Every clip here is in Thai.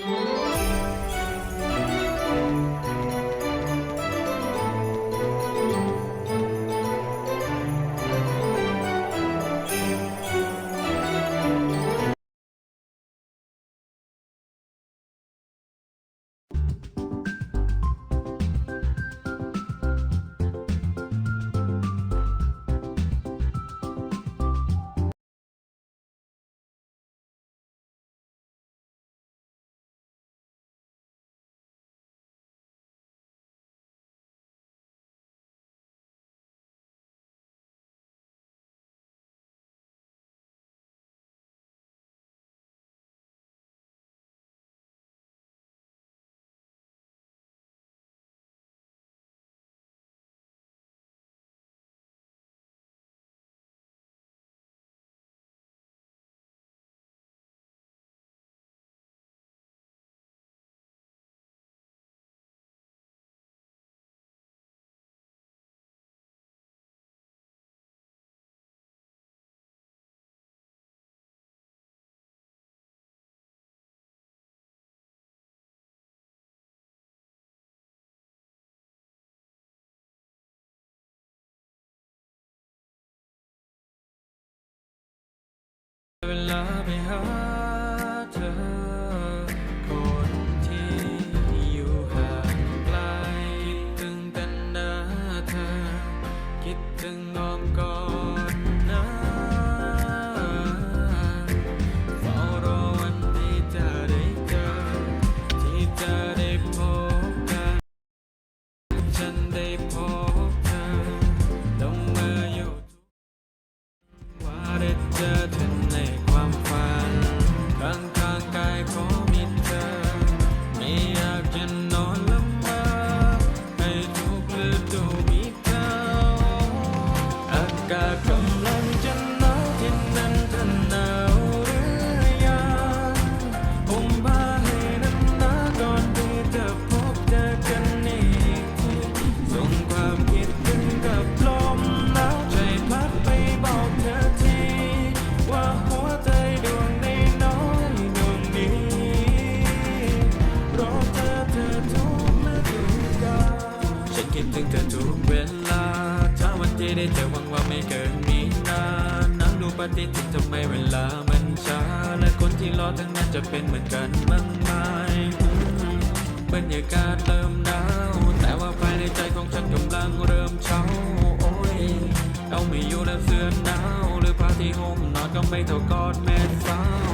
Música I'll be. ที่รอทั้งนั้นจะเป็นเหมือนกันบ้างไหมบรรยากาศเริ่มหนาวแต่ว่าภายในใจของฉันกำลังเริ่มเช้าโอ้ยเอาไม่อยู่แล้วเสื้อหนาวหรือผ้าที่ห่มนอนก็ไม่เท่ากอดแม่สาว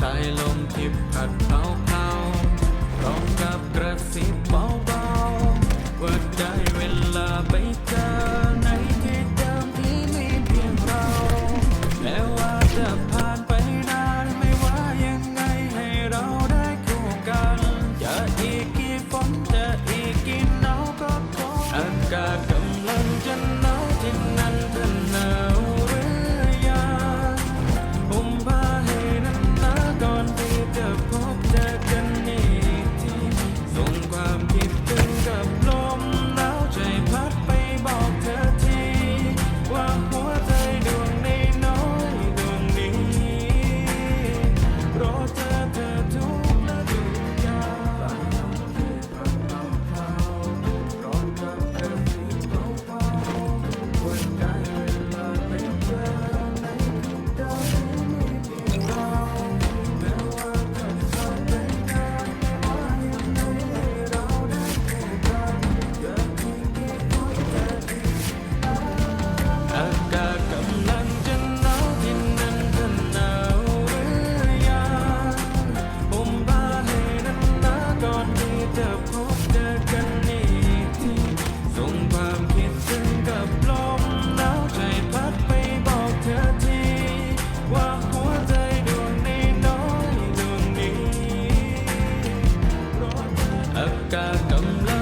สายลมทิพย์พัดเผาเผาร้องกับกระซิบ 等了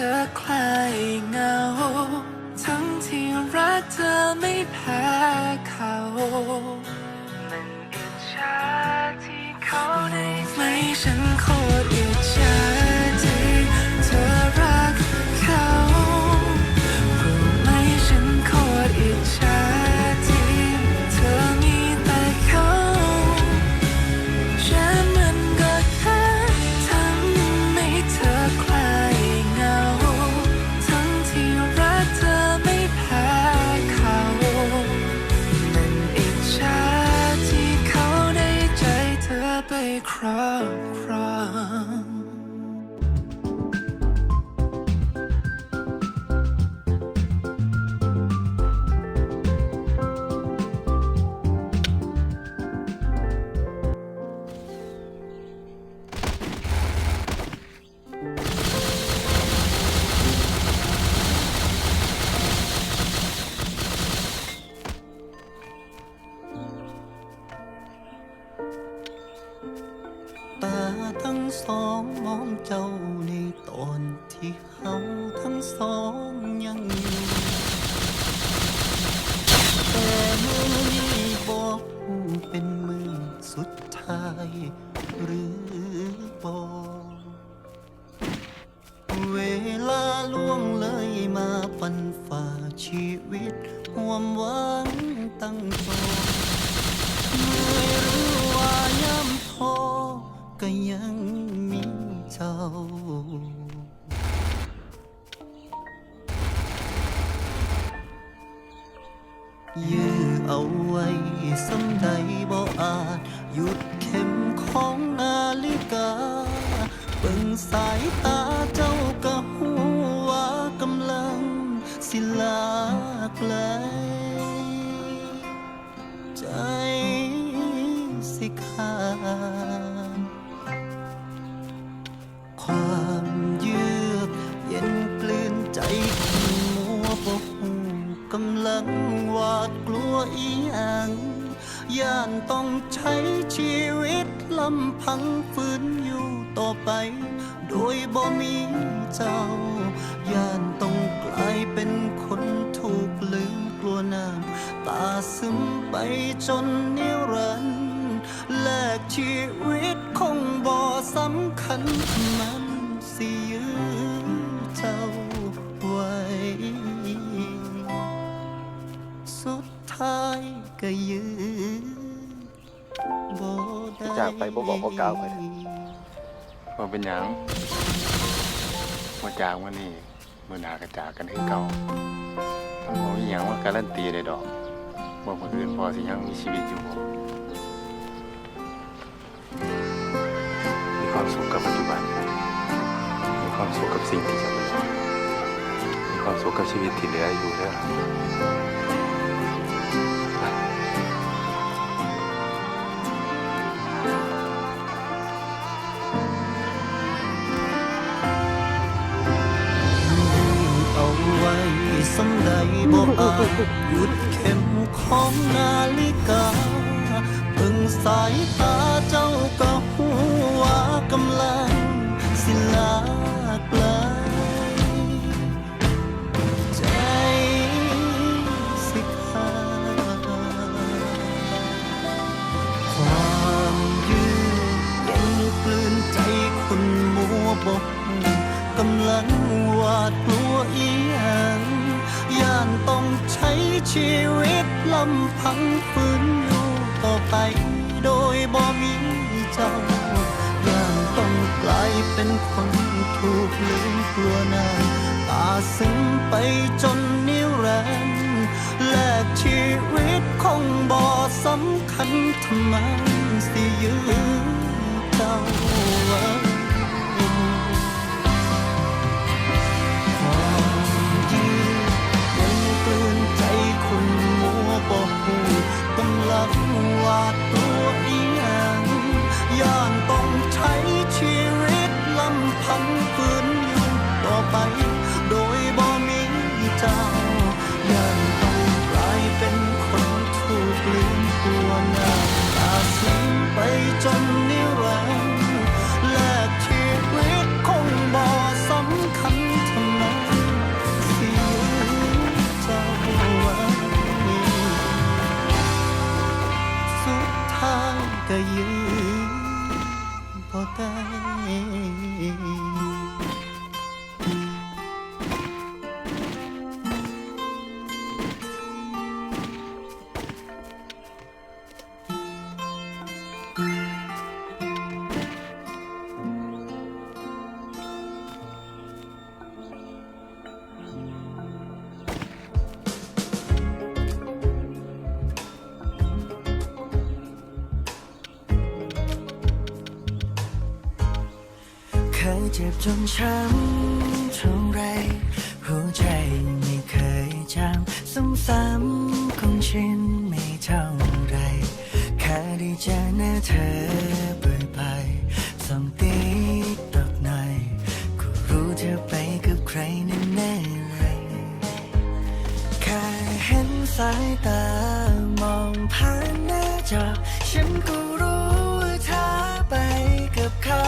ธอคลายเงา ทั้งที่รักเธอไม่แพ้เขา มันอิจฉาที่เขาได้ไม่ฉันโคตร เขาทั้งสองยังอยู่ แต่มือนี้บอกเป็นมือสุดท้าย หรือบอกเวลาล่วงเลยมาปันฝ่าชีวิตห่วมหวังตั้งตนเมื่อรู้ว่าย่ำท้อก็ยังมีเจ้า ยื้อเอาไว้สำใดบ่อาจ หยุดเข็มของนาฬิกา เบิ่งสายตาเจ้าก็หัวกำลัง สิลากไกลใจสิขา ยานต้องใช้ชีวิตลำพังฝืนอยู่ต่อไป โดยบ่มีเจ้า ย่านต้องกลายเป็นคนถูกลืมกลัวน้ำตาซึมไปจนนิรันดร์แลกชีวิตคงบ่สำคัญมันสิยื้อเจ้าไว้สุดท้ายก็ยือ จากไปบ่บอกบ่กล่าวไปว่าเป็นหยังมาจากวันนี้มื่อหนากระจากกันคือเก่าต้องบอกอีหยังว่าการันตีได้ดอกว่มืออื่นพอสิยังมีชีวิตอยู่บ่มีความสุขกับปัจจุบัน มีความสุขกับสิ่งที่จะเป็นมีความสุขกับชีวิตที่เหลืออยู่เด้อ สำใดบ่อาจหยุดเข็มของนาฬิกาเพิ่งสายตาเจ้าก็หูว่ากำลังสิลาไกลใจสิขาดความยืดเย็นกลืนใจคนมัวบกก ช้ชีวิตลำพังฝืนอยู่ต่อไป โดยบ่มีเจ้าย่านต้องกลายเป็นคนถูกลืมกลัวน้าตาซึ้งไปจนนิรันดร์แลกชีวิตคงบ่สำคัญทำไมสิยื้อเจ้าไว้ จนช้ำเท่าไรหัวใจไม่เคยจำซ้ำๆคงชินไม่เท่าไรแค่ได้เจอหน้าเธอบ่อยๆส่องตีตอกหน่อยก็รู้เธอไปกับใครแน่ๆเลยแค่เห็นสายตามองผ่านหน้าจอฉันก็รู้ว่าเธอไปกับเขา